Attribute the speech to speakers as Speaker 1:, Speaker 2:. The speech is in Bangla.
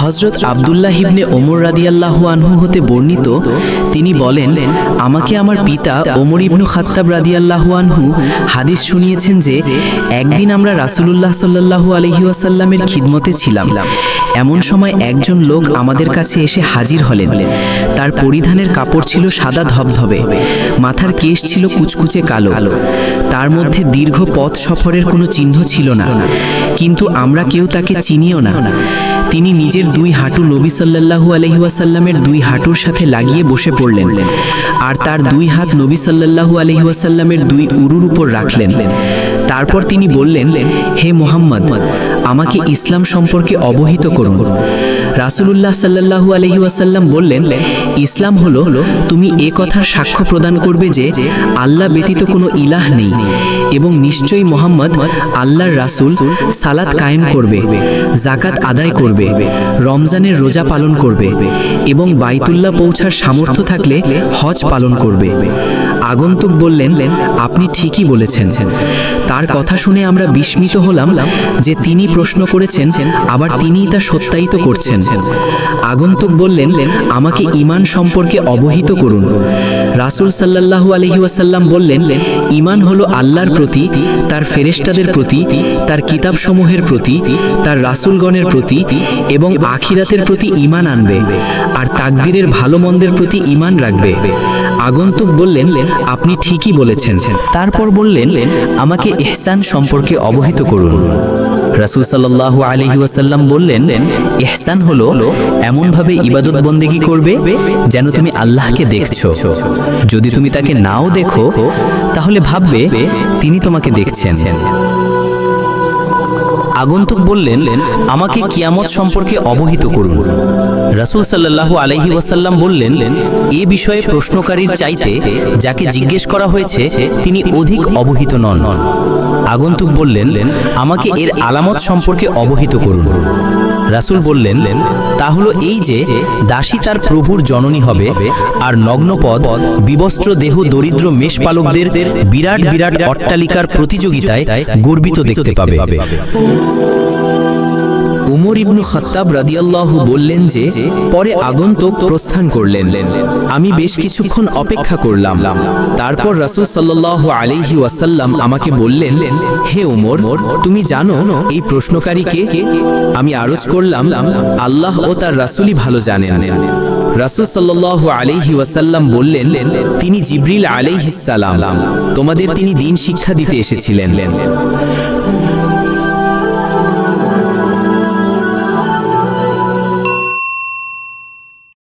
Speaker 1: হজরত আবদুল্লাহ ইবনে ওমর রাদিয়াল্লাহু আনহু হতে বর্ণিত, তিনি বলেন, আমাকে আমার পিতা ওমর ইবনু খাত্তাব রাদিয়াল্লাহু আনহু হাদিস শুনিয়েছেন যে, একদিন আমরা রাসূলুল্লাহ সাল্লাল্লাহু আলহি ওয়াসাল্লামের খিদমতে ছিলাম। এমন সময় একজন লোক আমাদের কাছে এসে হাজির হলেন। তার পরিধানের কাপড় ছিল সাদা ধবধবে। মাথার কেশ ছিল কুচকুচে কালো। তার মধ্যে দীর্ঘ পথ সফরের কোনো চিহ্ন ছিল না। কিন্তু আমরা কেউ তাকে চিনিও না। তিনি নিজের দুই হাঁটু নবী সাল্লাল্লাহু আলহি ওয়াসাল্লামের দুই হাঁটুর সাথে লাগিয়ে বসে পড়লেন। আর তার দুই হাত নবী সাল্লাল্লাহু আলহি ওয়াসাল্লামের দুই উরুর উপর রাখলেন। তারপর তিনি বললেন, হে মোহাম্মদ আমাকে ইসলাম সম্পর্কে অবহিত করুন। রাসূলুল্লাহ সাল্লাল্লাহু আলহি ওয়াসাল্লাম বললেন ইসলাম হলো তুমি এ কথার সাক্ষ্য প্রদান করবে যে আল্লাহ ব্যতীত কোনো ইলাহ নেই এবং নিশ্চয়ই মোহাম্মদ আল্লাহর রাসূল সালাত কায়েম করবে জাকাত আদায় করবে রমজানের রোজা পালন করবে এবং বাইতুল্লাহ পৌঁছার সামর্থ্য থাকলে হজ পালন করবে। আগন্তুক বললেন, আপনি ঠিকই বলেছেন। তার কথা শুনে আমরা বিস্মিত হলাম যে তিনি প্রশ্ন করেছেন, আবার তিনি তা সত্যায়িত করছেন। আগন্তুক বললেন, আমাকে ইমান সম্পর্কে অবহিত করুন। রাসুল সাল্লাল্লাহু আলহিউসাল্লাম বললেন ঈমান হলো আল্লাহর প্রতি, তার ফেরেশতাদের প্রতি, তার কিতাবসমূহের প্রতি, তার রাসুলগণের প্রতি এবং আখিরাতের প্রতি ইমান আনবে আর তাকদিরের ভালো মন্দের প্রতি ইমান রাখবে। আগন্তুক বললেন, আপনি ঠিকই বলেছেন। তারপর বললেন, আমাকে ইহসান সম্পর্কে অবহিত করুন। রাসূল সাল্লাহ আলহি ওয়াসাল্লাম বললেন, ইহসান হলো এমনভাবে ইবাদত বন্দেগী করবে যেন তুমি আল্লাহকে দেখছ। যদি তুমি তাকে নাও দেখো, তাহলে ভাববে তিনি তোমাকে দেখছেন। আগন্তুক বললেন আমাকে কিয়ামত সম্পর্কে অবহিত করুন। রাসুল সাল্লাহ আলহি ওয়াসাল্লাম বললেন এ বিষয়ে প্রশ্নকারীর চাইতে যাকে জিজ্ঞেস করা হয়েছে তিনি অধিক অবহিত নন। আগন্তুক বললেন আমাকে এর আলামত সম্পর্কে অবহিত করুন। রাসূল বললেন, তা হলো এই যে দাসী তার প্রভুর জননী হবে আর নগ্নপদ, বিবস্ত্র দেহ দরিদ্র মেষপালকদের বিরাট বিরাট অট্টালিকার প্রতিযোগিতায় গর্বিত দেখতে পাবে। উমর ইবনু খত্তাব রাদিয়াল্লাহু বললেন যে, পরে আগন্তুক প্রস্থান করলেন। আমি বেশ কিছুক্ষণ অপেক্ষা করলাম। তারপর রাসূল সাল্লাল্লাহু আলাইহি ওয়াসাল্লাম আমাকে বললেন, হে উমর তুমি জানো এই প্রশ্নকারী কে? আমি আরজ করলাম, আল্লাহ ও তার রাসূলই ভালো জানেন। রাসূল সাল্লাল্লাহু আলাইহি ওয়াসাল্লাম বললেন, তিনি জিবরিল আলাইহিস সালাম। তোমাদের তিনি দিন শিক্ষা দিতে এসেছিলেন।